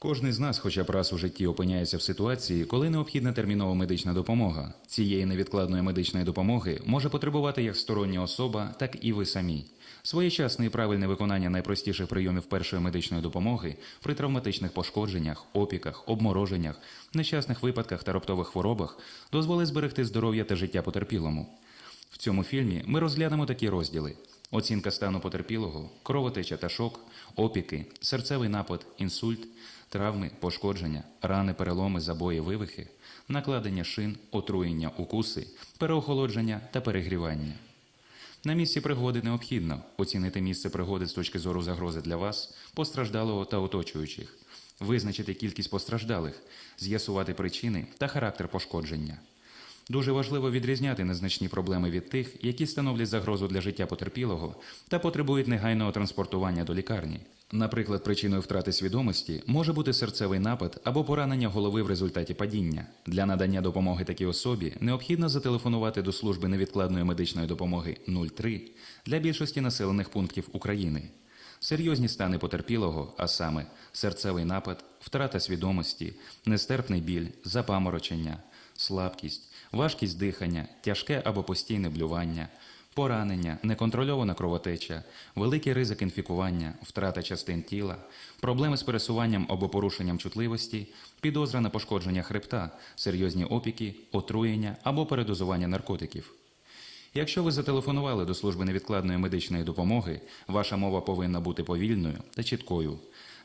Кожний з нас, хоча б раз у житті опиняється в ситуації, коли необхідна термінова медична допомога. Цієї невідкладної медичної допомоги може потребувати як стороння особа, так і ви самі. Своєчасне і правильне виконання найпростіших прийомів першої медичної допомоги при травматичних пошкодженнях, опіках, обмороженнях, нещасних випадках та раптових хворобах дозволить зберегти здоров'я та життя потерпілому. В цьому фільмі ми розглянемо такі розділи: оцінка стану потерпілого, кровотеча та шок, опіки, серцевий напад, інсульт, травми, пошкодження, рани, переломи, забої, вивихи, накладення шин, отруєння, укуси, переохолодження та перегрівання. На місці пригоди необхідно оцінити місце пригоди з точки зору загрози для вас, постраждалого та оточуючих, визначити кількість постраждалих, з'ясувати причини та характер пошкодження. Дуже важливо відрізняти незначні проблеми від тих, які становлять загрозу для життя потерпілого та потребують негайного транспортування до лікарні. Наприклад, причиною втрати свідомості може бути серцевий напад або поранення голови в результаті падіння. Для надання допомоги такій особі необхідно зателефонувати до служби невідкладної медичної допомоги 03 для більшості населених пунктів України. Серйозні стани потерпілого, а саме серцевий напад, втрата свідомості, нестерпний біль, запаморочення, слабкість, важкість дихання, тяжке або постійне блювання, поранення, неконтрольована кровотеча, великий ризик інфікування, втрата частин тіла, проблеми з пересуванням або порушенням чутливості, підозра на пошкодження хребта, серйозні опіки, отруєння або передозування наркотиків. Якщо ви зателефонували до служби невідкладної медичної допомоги, ваша мова повинна бути повільною та чіткою.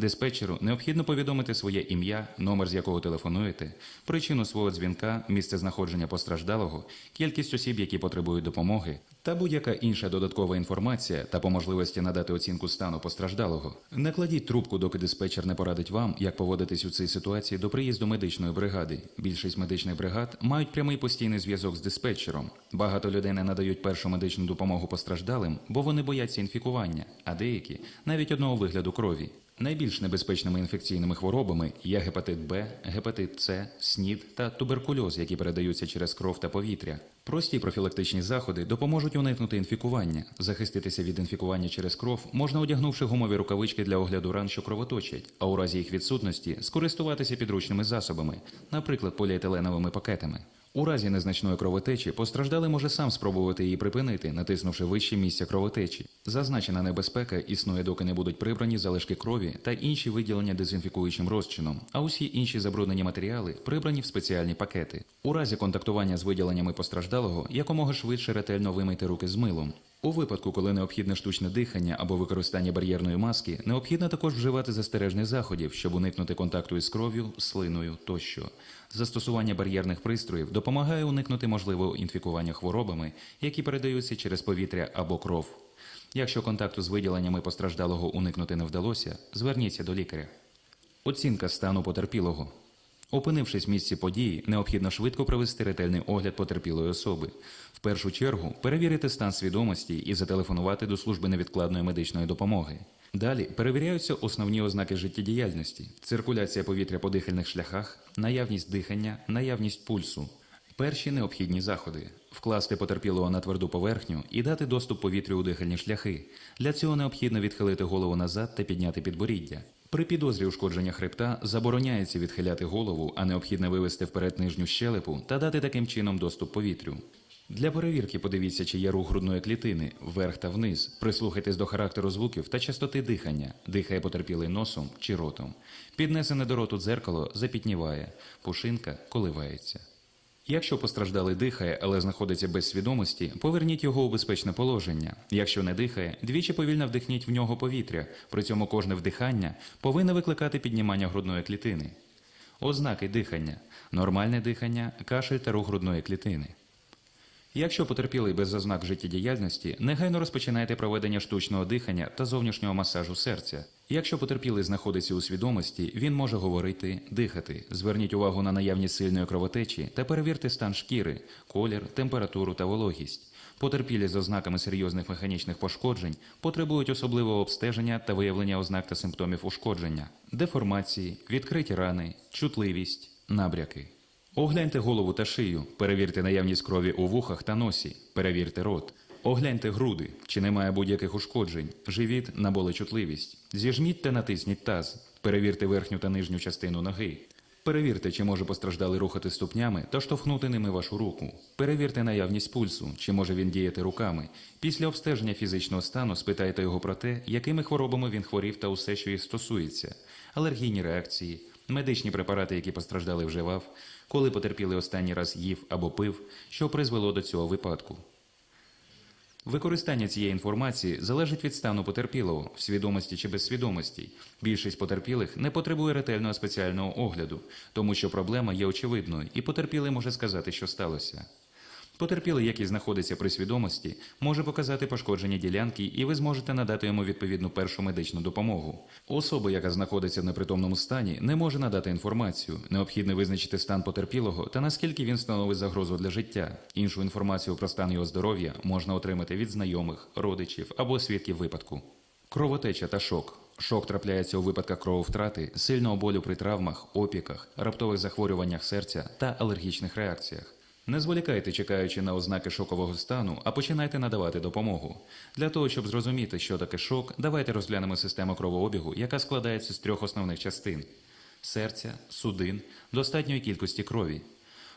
Диспетчеру необхідно повідомити своє ім'я, номер з якого телефонуєте, причину свого дзвінка, місце знаходження постраждалого, кількість осіб, які потребують допомоги, та будь-яка інша додаткова інформація та по можливості надати оцінку стану постраждалого. Не кладіть трубку, доки диспетчер не порадить вам, як поводитись у цій ситуації до приїзду медичної бригади. Більшість медичних бригад мають прямий постійний зв'язок з диспетчером. Багато людей не надають першу медичну допомогу постраждалим, бо вони бояться інфікування, а деякі навіть одного вигляду крові. Найбільш небезпечними інфекційними хворобами є гепатит Б, гепатит С, СНІД та туберкульоз, які передаються через кров та повітря. Прості профілактичні заходи допоможуть уникнути інфікування. Захиститися від інфікування через кров можна одягнувши гумові рукавички для огляду ран, що кровоточать, а у разі їх відсутності скористуватися підручними засобами, наприклад, поліетиленовими пакетами. У разі незначної кровотечі постраждалий може сам спробувати її припинити, натиснувши вище місця кровотечі. Зазначена небезпека існує, доки не будуть прибрані залишки крові та інші виділення дезінфікуючим розчином, а усі інші забруднені матеріали прибрані в спеціальні пакети. У разі контактування з виділеннями постраждалого якомога швидше ретельно вимийте руки з милом. У випадку, коли необхідне штучне дихання або використання бар'єрної маски, необхідно також вживати застережних заходів, щоб уникнути контакту із кров'ю, слиною тощо. Застосування бар'єрних пристроїв допомагає уникнути можливого інфікування хворобами, які передаються через повітря або кров. Якщо контакту з виділеннями постраждалого уникнути не вдалося, зверніться до лікаря. Оцінка стану потерпілого. Опинившись в місці події, необхідно швидко провести ретельний огляд потерпілої особи. В першу чергу перевірити стан свідомості і зателефонувати до служби невідкладної медичної допомоги. Далі перевіряються основні ознаки життєдіяльності: циркуляція повітря по дихальних шляхах, наявність дихання, наявність пульсу. Перші необхідні заходи вкласти потерпілого на тверду поверхню і дати доступ повітрю у дихальні шляхи. Для цього необхідно відхилити голову назад та підняти підборіддя. При підозрі ушкодження хребта забороняється відхиляти голову, а необхідно вивести вперед нижню щелепу та дати таким чином доступ повітрю. Для перевірки подивіться, чи є рух грудної клітини вверх та вниз. Прислухайтесь до характеру звуків та частоти дихання. Дихає потерпілий носом чи ротом. Піднесене до роту дзеркало запітніває, пушинка коливається. Якщо постраждалий дихає, але знаходиться без свідомості, поверніть його у безпечне положення. Якщо не дихає, двічі повільно вдихніть в нього повітря. При цьому кожне вдихання повинно викликати піднімання грудної клітини. Ознаки дихання: нормальне дихання, кашель та рух грудної клітини. Якщо потерпілий без ознак життєдіяльності, негайно розпочинайте проведення штучного дихання та зовнішнього масажу серця. Якщо потерпілий знаходиться у свідомості, він може говорити, дихати. Зверніть увагу на наявність сильної кровотечі та перевірте стан шкіри, колір, температуру та вологість. Потерпілі з ознаками серйозних механічних пошкоджень потребують особливого обстеження та виявлення ознак та симптомів ушкодження, деформації, відкриті рани, чутливість, набряки. Огляньте голову та шию, перевірте наявність крові у вухах та носі, перевірте рот. Огляньте груди, чи немає будь-яких ушкоджень, живіт на болечутливість. Зіжміть та натисніть таз. Перевірте верхню та нижню частину ноги. Перевірте, чи може постраждалий рухати ступнями та штовхнути ними вашу руку. Перевірте наявність пульсу, чи може він діяти руками. Після обстеження фізичного стану спитайте його про те, якими хворобами він хворів та усе, що їх стосується, алергійні реакції, медичні препарати, які постраждалий вживав, коли потерпілий останній раз їв або пив, що призвело до цього випадку. Використання цієї інформації залежить від стану потерпілого, в свідомості чи безсвідомості. Більшість потерпілих не потребує ретельного спеціального огляду, тому що проблема є очевидною, і потерпілий може сказати, що сталося. Потерпілий, який знаходиться при свідомості, може показати пошкодження ділянки, і ви зможете надати йому відповідну першу медичну допомогу. Особа, яка знаходиться в непритомному стані, не може надати інформацію. Необхідно визначити стан потерпілого та наскільки він становить загрозу для життя. Іншу інформацію про стан його здоров'я можна отримати від знайомих, родичів або свідків випадку. Кровотеча та шок. Шок трапляється у випадках крововтрати, сильного болю при травмах, опіках, раптових захворюваннях серця та алергічних реакціях. Не зволікайте, чекаючи на ознаки шокового стану, а починайте надавати допомогу. Для того, щоб зрозуміти, що таке шок, давайте розглянемо систему кровообігу, яка складається з трьох основних частин: серця, судин, достатньої кількості крові.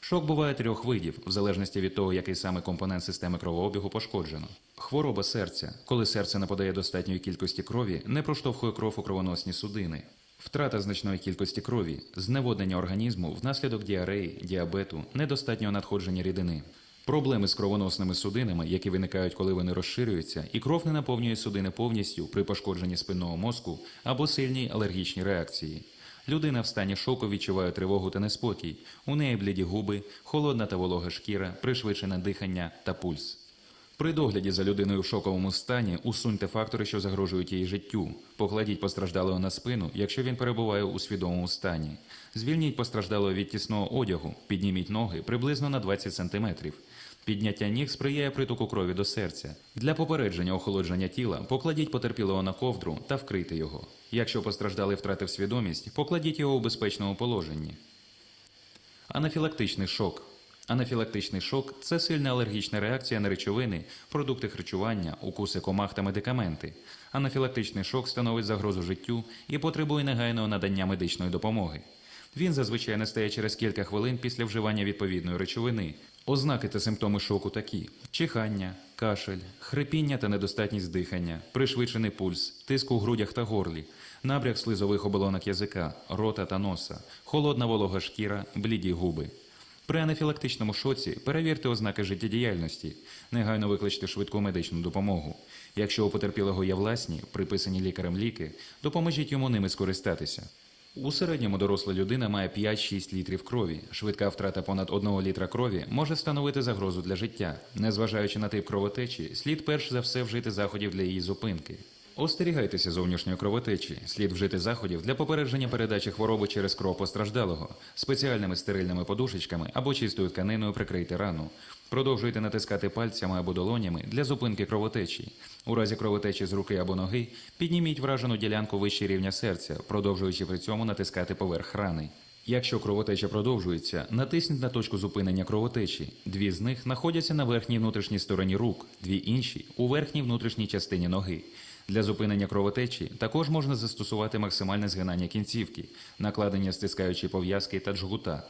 Шок буває трьох видів, в залежності від того, який саме компонент системи кровообігу пошкоджено. Хвороба серця, коли серце не подає достатньої кількості крові, не проштовхує кров у кровоносні судини. Втрата значної кількості крові, зневоднення організму внаслідок діареї, діабету, недостатнього надходження рідини. Проблеми з кровоносними судинами, які виникають, коли вони розширюються, і кров не наповнює судини повністю при пошкодженні спинного мозку або сильній алергічній реакції. Людина в стані шоку відчуває тривогу та неспокій. У неї бліді губи, холодна та волога шкіра, пришвидшене дихання та пульс. При догляді за людиною в шоковому стані усуньте фактори, що загрожують її життю. Покладіть постраждалого на спину, якщо він перебуває у свідомому стані. Звільніть постраждалого від тісного одягу, підніміть ноги приблизно на 20 см. Підняття ніг сприяє притоку крові до серця. Для попередження охолодження тіла покладіть потерпілого на ковдру та вкрийте його. Якщо постраждалий втратив свідомість, покладіть його у безпечному положенні. Анафілактичний шок. Анафілактичний шок це сильна алергічна реакція на речовини, продукти харчування, укуси комах та медикаменти. Анафілактичний шок становить загрозу життю і потребує негайного надання медичної допомоги. Він зазвичай настає через кілька хвилин після вживання відповідної речовини. Ознаки та симптоми шоку такі: чихання, кашель, хрипіння та недостатність дихання, пришвидшений пульс, тиск у грудях та горлі, набряк слизових оболонок язика, рота та носа, холодна волога шкіра, бліді губи. При анафілактичному шоці перевірте ознаки життєдіяльності, негайно викличте швидку медичну допомогу. Якщо у потерпілого є власні, приписані лікарем ліки, допоможіть йому ними скористатися. У середньому доросла людина має 5-6 літрів крові. Швидка втрата понад 1 літра крові може становити загрозу для життя. Незважаючи на тип кровотечі, слід перш за все вжити заходів для її зупинки. Остерігайтеся зовнішньої кровотечі. Слід вжити заходів для попередження передачі хвороби через кров постраждалого, спеціальними стерильними подушечками або чистою тканиною прикрийте рану. Продовжуйте натискати пальцями або долонями для зупинки кровотечі. У разі кровотечі з руки або ноги підніміть вражену ділянку вище рівня серця, продовжуючи при цьому натискати поверх рани. Якщо кровотеча продовжується, натисніть на точку зупинення кровотечі. Дві з них знаходяться на верхній внутрішній стороні рук, дві інші у верхній внутрішній частині ноги. Для зупинення кровотечі також можна застосувати максимальне згинання кінцівки, накладення стискаючої пов'язки та джгута.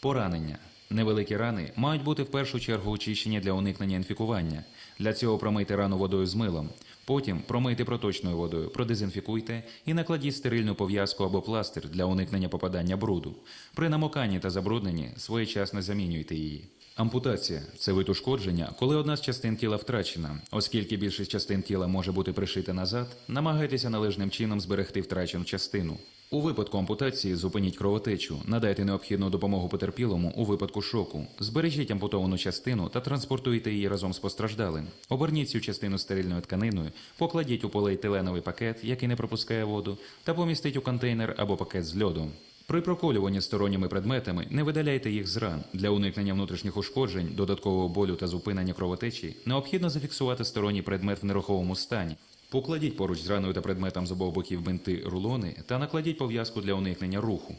Поранення. Невеликі рани мають бути в першу чергу очищені для уникнення інфікування. Для цього промийте рану водою з милом. Потім промийте проточною водою, продезінфікуйте і накладіть стерильну пов'язку або пластир для уникнення попадання бруду. При намоканні та забрудненні своєчасно замінюйте її. Ампутація це вид ушкодження, коли одна з частин тіла втрачена. Оскільки більшість частин тіла може бути пришита назад, намагайтеся належним чином зберегти втрачену частину. У випадку ампутації зупиніть кровотечу, надайте необхідну допомогу потерпілому у випадку шоку, збережіть ампутовану частину та транспортуйте її разом з постраждалим. Оберніть цю частину стерильною тканиною, покладіть у поліетиленовий пакет, який не пропускає воду, та помістіть у контейнер або пакет з льодом. При проколюванні сторонніми предметами не видаляйте їх з ран. Для уникнення внутрішніх ушкоджень, додаткового болю та зупинення кровотечі необхідно зафіксувати сторонній предмет в нерухомому стані. Покладіть поруч з раною та предметом з обох боків бинти рулони та накладіть пов'язку для уникнення руху.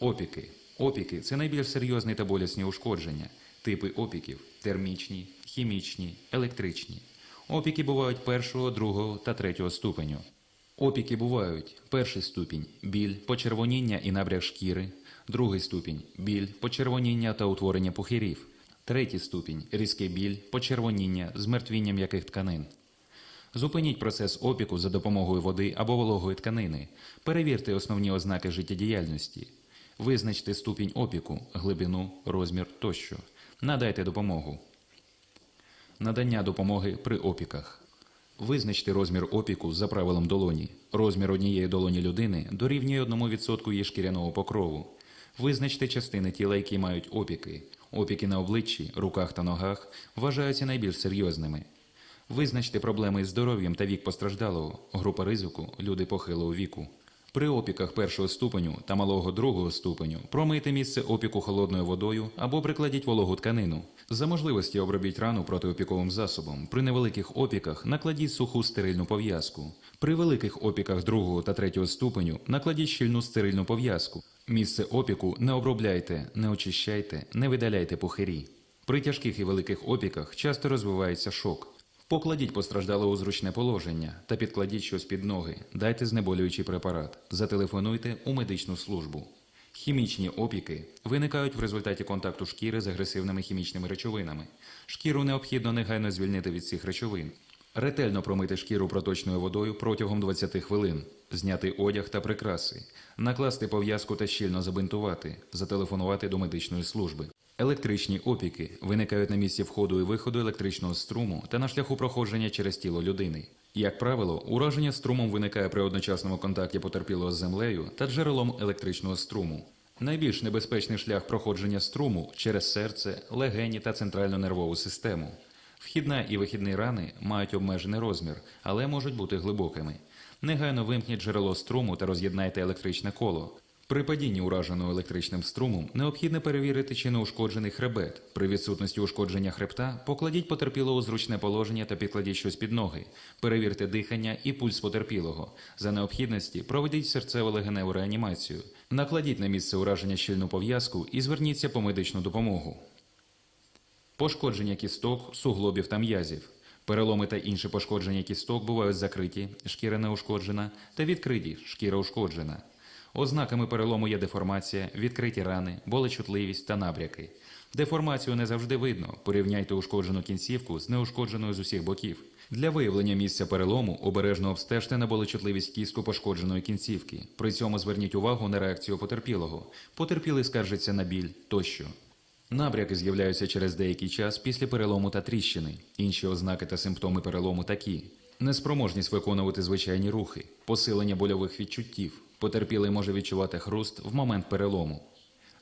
Опіки. Опіки це найбільш серйозні та болісні ушкодження. Типи опіків термічні, хімічні, електричні. Опіки бувають першого, другого та третього ступеню. Опіки бувають перший ступінь біль, почервоніння і набряг шкіри, другий ступінь біль, почервоніння та утворення пухирів, третій ступінь різкий біль, почервоніння, змертвіння м'яких тканин. Зупиніть процес опіку за допомогою води або вологої тканини. Перевірте основні ознаки життєдіяльності. Визначте ступінь опіку, глибину, розмір тощо. Надайте допомогу. Надання допомоги при опіках. Визначте розмір опіку за правилом долоні. Розмір однієї долоні людини дорівнює 1% її шкіряного покрову. Визначте частини тіла, які мають опіки. Опіки на обличчі, руках та ногах вважаються найбільш серйозними. Визначте проблеми із здоров'ям та вік постраждалого, група ризику, люди похилого віку. При опіках першого ступеню та малого другого ступеню промийте місце опіку холодною водою або прикладіть вологу тканину. За можливості обробіть рану протиопіковим засобом. При невеликих опіках накладіть суху стерильну пов'язку. При великих опіках другого та третього ступеню накладіть щільну стерильну пов'язку. Місце опіку не обробляйте, не очищайте, не видаляйте пухирі. При тяжких і великих опіках часто розвивається шок. Покладіть постраждалого у зручне положення та підкладіть щось під ноги. Дайте знеболюючий препарат. Зателефонуйте у медичну службу. Хімічні опіки виникають в результаті контакту шкіри з агресивними хімічними речовинами. Шкіру необхідно негайно звільнити від цих речовин. Ретельно промити шкіру проточною водою протягом 20 хвилин, зняти одяг та прикраси, накласти пов'язку та щільно забинтувати, зателефонувати до медичної служби. Електричні опіки виникають на місці входу і виходу електричного струму та на шляху проходження через тіло людини. Як правило, ураження струмом виникає при одночасному контакті потерпілого з землею та джерелом електричного струму. Найбільш небезпечний шлях проходження струму через серце, легені та центральну нервову систему. Вхідна і вихідні рани мають обмежений розмір, але можуть бути глибокими. Негайно вимкніть джерело струму та роз'єднайте електричне коло. При падінні ураженого електричним струмом необхідно перевірити, чи не ушкоджений хребет. При відсутності ушкодження хребта покладіть потерпілого зручне положення та підкладіть щось під ноги. Перевірте дихання і пульс потерпілого. За необхідності проведіть серцево-легеневу реанімацію. Накладіть на місце ураження щільну пов'язку і зверніться по медичну допомогу. Пошкодження кісток, суглобів та м'язів. Переломи та інші пошкодження кісток бувають закриті, шкіра не ушкоджена, та відкриті, шкіра ушкоджена. Ознаками перелому є деформація, відкриті рани, болечутливість та набряки. Деформацію не завжди видно. Порівняйте ушкоджену кінцівку з неушкодженою з усіх боків. Для виявлення місця перелому обережно обстежте на болечутливість кістку пошкодженої кінцівки. При цьому зверніть увагу на реакцію потерпілого. Потерпілий скаржиться на біль тощо. Набряки з'являються через деякий час після перелому та тріщини. Інші ознаки та симптоми перелому такі: неспроможність виконувати звичайні рухи, посилення больових відчуттів. Потерпілий може відчувати хруст в момент перелому.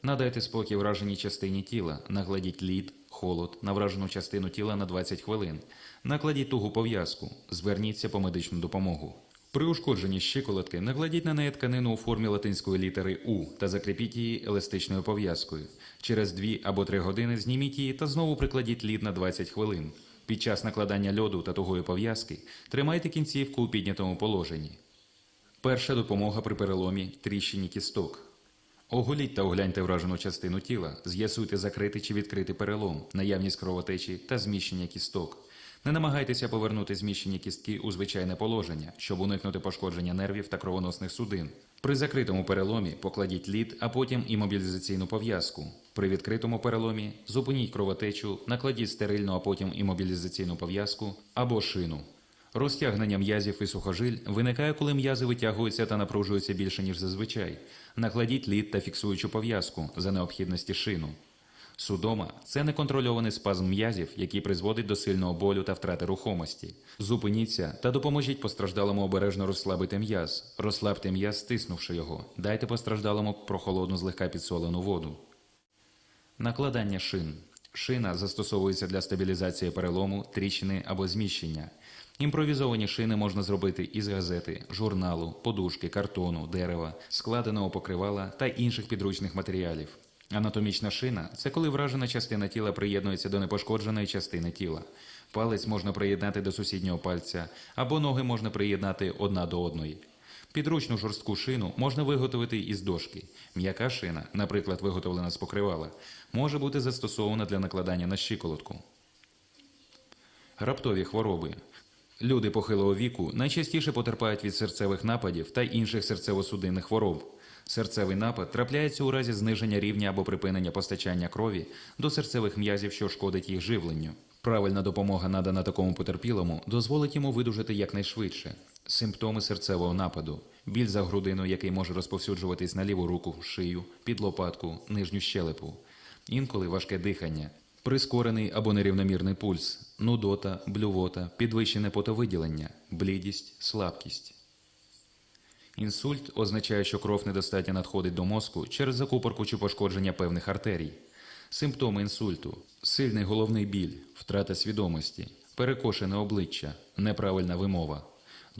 Надайте спокій враженій частині тіла, нагладіть лід, холод на вражену частину тіла на 20 хвилин. Накладіть тугу пов'язку, зверніться по медичну допомогу. При ушкодженні щиколотки накладіть на неї тканину у формі латинської літери У та закріпіть її еластичною пов'язкою. Через 2 або 3 години зніміть її та знову прикладіть лід на 20 хвилин. Під час накладання льоду та тугої пов'язки тримайте кінцівку у піднятому положенні. Перша допомога при переломі тріщині кісток. Оголіть та огляньте вражену частину тіла, з'ясуйте закритий чи відкритий перелом, наявність кровотечі та зміщення кісток. Не намагайтеся повернути зміщені кістки у звичайне положення, щоб уникнути пошкодження нервів та кровоносних судин. При закритому переломі покладіть лід, а потім імобілізаційну пов'язку. При відкритому переломі зупиніть кровотечу, накладіть стерильну, а потім імобілізаційну пов'язку або шину. Розтягнення м'язів і сухожиль виникає, коли м'язи витягуються та напружуються більше, ніж зазвичай. Накладіть лід та фіксуючу пов'язку за необхідності шину. Судома це неконтрольований спазм м'язів, який призводить до сильного болю та втрати рухомості. Зупиніться та допоможіть постраждалому обережно розслабити м'яз. Розслабте м'яз, стиснувши його. Дайте постраждалому прохолодну злегка підсолену воду. Накладання шин. Шина застосовується для стабілізації перелому, тріщини або зміщення. Імпровізовані шини можна зробити із газети, журналу, подушки, картону, дерева, складеного покривала та інших підручних матеріалів. Анатомічна шина це коли вражена частина тіла приєднується до непошкодженої частини тіла. Палець можна приєднати до сусіднього пальця, або ноги можна приєднати одна до одної. Підручну жорстку шину можна виготовити із дошки. М'яка шина, наприклад, виготовлена з покривала, може бути застосована для накладання на щиколотку. Раптові хвороби. Люди похилого віку найчастіше потерпають від серцевих нападів та інших серцево-судинних хвороб. Серцевий напад трапляється у разі зниження рівня або припинення постачання крові до серцевих м'язів, що шкодить їх живленню. Правильна допомога, надана такому потерпілому, дозволить йому видужати якнайшвидше. Симптоми серцевого нападу: біль за грудину, який може розповсюджуватись на ліву руку, шию, під лопатку, нижню щелепу, інколи важке дихання, прискорений або нерівномірний пульс, нудота, блювота, підвищене потовиділення, блідість, слабкість. Інсульт означає, що кров недостатньо надходить до мозку через закупорку чи пошкодження певних артерій. Симптоми інсульту: сильний головний біль, втрата свідомості, перекошене обличчя, неправильна вимова.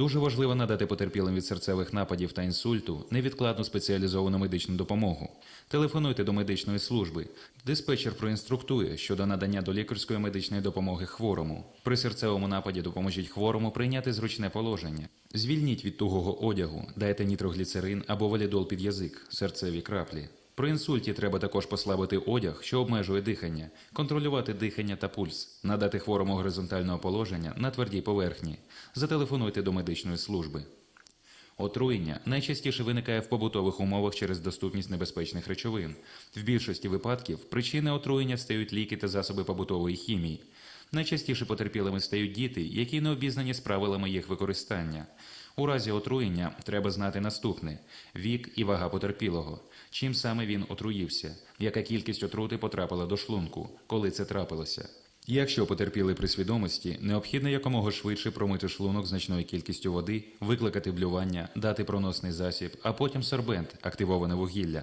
Дуже важливо надати потерпілим від серцевих нападів та інсульту невідкладну спеціалізовану медичну допомогу. Телефонуйте до медичної служби. Диспетчер проінструктує щодо надання до лікарської медичної допомоги хворому. При серцевому нападі допоможіть хворому прийняти зручне положення. Звільніть від тугого одягу, дайте нітрогліцерин або валідол під язик, серцеві краплі. При інсульті треба також послабити одяг, що обмежує дихання, контролювати дихання та пульс, надати хворому горизонтального положення на твердій поверхні. Зателефонуйте до медичної служби. Отруєння найчастіше виникає в побутових умовах через доступність небезпечних речовин. В більшості випадків причини отруєння стають ліки та засоби побутової хімії. Найчастіше потерпілими стають діти, які не обізнані з правилами їх використання. У разі отруєння треба знати наступне: вік і вага потерпілого, чим саме він отруївся, яка кількість отрути потрапила до шлунку, коли це трапилося. Якщо потерпіли при свідомості, необхідно якомога швидше промити шлунок значною кількістю води, викликати блювання, дати проносний засіб, а потім сорбент, активоване вугілля.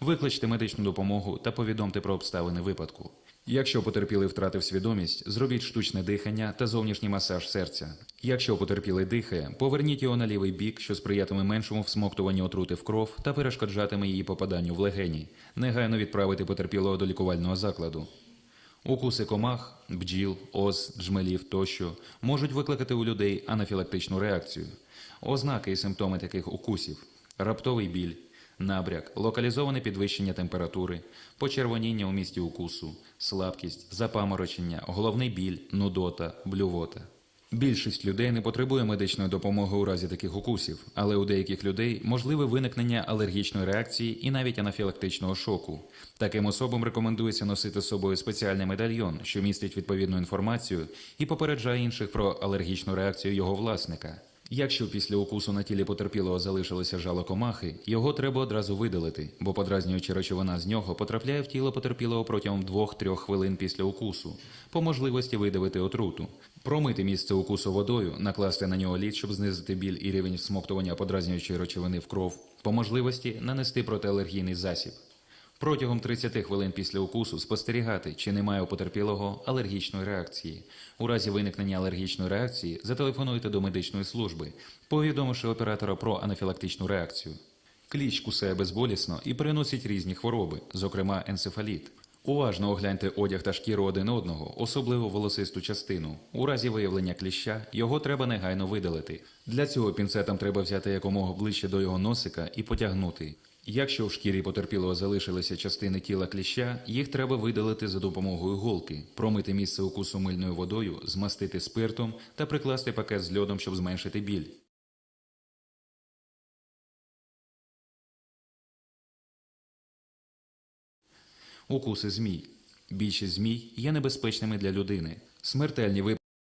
Викличте медичну допомогу та повідомте про обставини випадку. Якщо потерпілий втратив свідомість, зробіть штучне дихання та зовнішній масаж серця. Якщо потерпілий дихає, поверніть його на лівий бік, що сприятиме меншому всмоктуванню отрути в кров та перешкоджатиме її попаданню в легені. Негайно відправити потерпілого до лікувального закладу. Укуси комах, бджіл, ос, джмелів тощо можуть викликати у людей анафілактичну реакцію. Ознаки і симптоми таких укусів: раптовий біль, набряк, локалізоване підвищення температури, почервоніння у місті укусу, слабкість, запаморочення, головний біль, нудота, блювота. Більшість людей не потребує медичної допомоги у разі таких укусів, але у деяких людей можливе виникнення алергічної реакції і навіть анафілактичного шоку. Таким особам рекомендується носити з собою спеціальний медальйон, що містить відповідну інформацію і попереджає інших про алергічну реакцію його власника. Якщо після укусу на тілі потерпілого залишилося жало комахи, його треба одразу видалити, бо подразнююча речовина з нього потрапляє в тіло потерпілого протягом 2-3 хвилин після укусу, по можливості видавити отруту. Промити місце укусу водою, накласти на нього лід, щоб знизити біль і рівень всмоктування подразнюючої речовини в кров, по можливості нанести протиалергійний засіб. Протягом 30 хвилин після укусу спостерігати, чи немає у потерпілого алергічної реакції. У разі виникнення алергічної реакції зателефонуйте до медичної служби, повідомивши оператора про анафілактичну реакцію. Кліч кусає безболісно і переносить різні хвороби, зокрема енцефаліт. Уважно огляньте одяг та шкіру один одного, особливо волосисту частину. У разі виявлення кліща його треба негайно видалити. Для цього пінцетом треба взяти якомога ближче до його носика і потягнути. Якщо в шкірі потерпілого залишилися частини тіла кліща, їх треба видалити за допомогою голки, промити місце укусу мильною водою, змастити спиртом та прикласти пакет з льодом, щоб зменшити біль. Укуси змій. Більшість змій є небезпечними для людини. Смертельні випадки